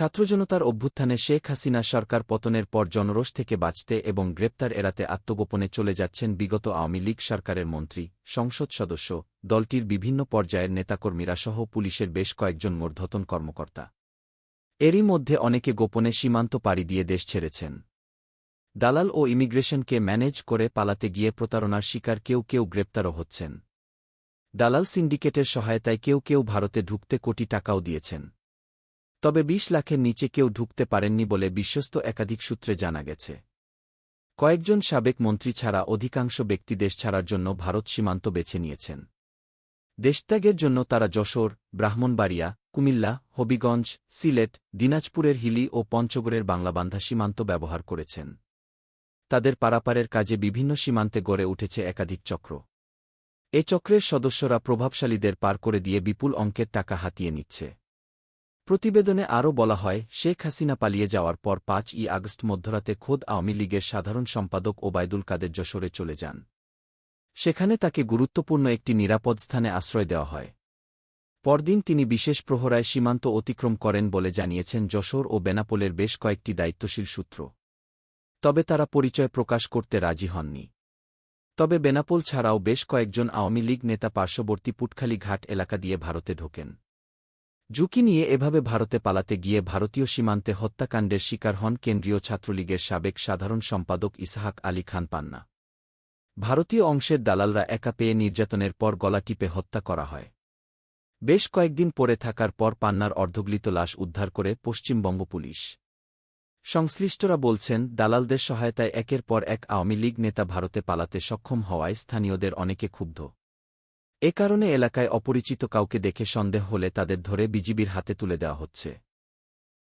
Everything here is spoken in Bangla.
ছাত্রজনতার অভ্যুত্থানে শেখ হাসিনা সরকার পতনের পর জনরোষ থেকে বাঁচতে এবং গ্রেপ্তার এড়াতে আত্মগোপনে চলে যাচ্ছেন বিগত আওয়ামী লীগ সরকারের মন্ত্রী, সংসদ সদস্য, দলটির বিভিন্ন পর্যায়ের নেতাকর্মীরা সহ পুলিশের বেশ কয়েকজন মূর্ধতন কর্মকর্তা। এরই মধ্যে অনেকে গোপনে সীমান্ত পাড়ি দিয়ে দেশ ছেড়েছেন। দালাল ও ইমিগ্রেশনকে ম্যানেজ করে পালাতে গিয়ে প্রতারণার শিকার কেউ কেউ গ্রেপ্তারও হচ্ছেন। দালাল সিন্ডিকেটের সহায়তায় কেউ কেউ ভারতে ঢুকতে কোটি টাকাও দিয়েছেন। তবে ২০ লাখের নিচে কেউ ঢুকতে পারেননি বলে বিশ্বস্ত একাধিক সূত্রে জানা গেছে। কয়েকজন সাবেক মন্ত্রী ছাড়া অধিকাংশ ব্যক্তি দেশ ছাড়ার জন্য ভারত সীমান্ত বেছে নিয়েছেন। দেশত্যাগের জন্য তারা যশোর, ব্রাহ্মণবাড়িয়া, কুমিল্লা, হবিগঞ্জ, সিলেট, দিনাজপুরের হিলি ও পঞ্চগড়ের বাংলাবান্ধা সীমান্ত ব্যবহার করেছেন। তাদের পারাপারের কাজে বিভিন্ন সীমান্তে গড়ে উঠেছে একাধিক চক্র। এ চক্রের সদস্যরা প্রভাবশালীদের পার করে দিয়ে বিপুল অঙ্কের টাকা হাতিয়ে নিচ্ছে। প্রতিবেদনে আরও বলা হয়, শেখ হাসিনা পালিয়ে যাওয়ার পর পাঁচ ই আগস্ট মধ্যরাতে খোদ আওয়ামী লীগের সাধারণ সম্পাদক ওবায়দুল কাদের যশোরে চলে যান। সেখানে তাকে গুরুত্বপূর্ণ একটি নিরাপদ স্থানে আশ্রয় দেওয়া হয়। পরদিন তিনি বিশেষ প্রহরায় সীমান্ত অতিক্রম করেন বলে জানিয়েছেন যশোর ও বেনাপোলের বেশ কয়েকটি দায়িত্বশীল সূত্র। তবে তারা পরিচয় প্রকাশ করতে রাজি হননি। তবে বেনাপোল ছাড়াও বেশ কয়েকজন আওয়ামী লীগ নেতা পার্শ্ববর্তী পুটখালি ঘাট এলাকা দিয়ে ভারতে ঢোকেন। ঝুঁকি নিয়ে এভাবে ভারতে পালাতে গিয়ে ভারতীয় সীমান্তে হত্যাকাণ্ডের শিকার হন কেন্দ্রীয় ছাত্রলীগের সাবেক সাধারণ সম্পাদক ইসাহাক আলী খান পান্না। ভারতীয় অংশের দালালরা একা পেয়ে নির্যাতনের পর গলা টিপে হত্যা করা হয়। বেশ কয়েকদিন পরে থাকার পর পান্নার অর্ধগলিত লাশ উদ্ধার করে পশ্চিমবঙ্গ পুলিশ। সংশ্লিষ্টরা বলছেন, দালালদের সহায়তায় একের পর এক আওয়ামী লীগ নেতা ভারতে পালাতে সক্ষম হওয়ায় স্থানীয়দের অনেকে ক্ষুব্ধ। এ কারণে এলাকায় অপরিচিত কাউকে দেখে সন্দেহ হলে তাদের ধরে বিজিবির হাতে তুলে দেওয়া হচ্ছে।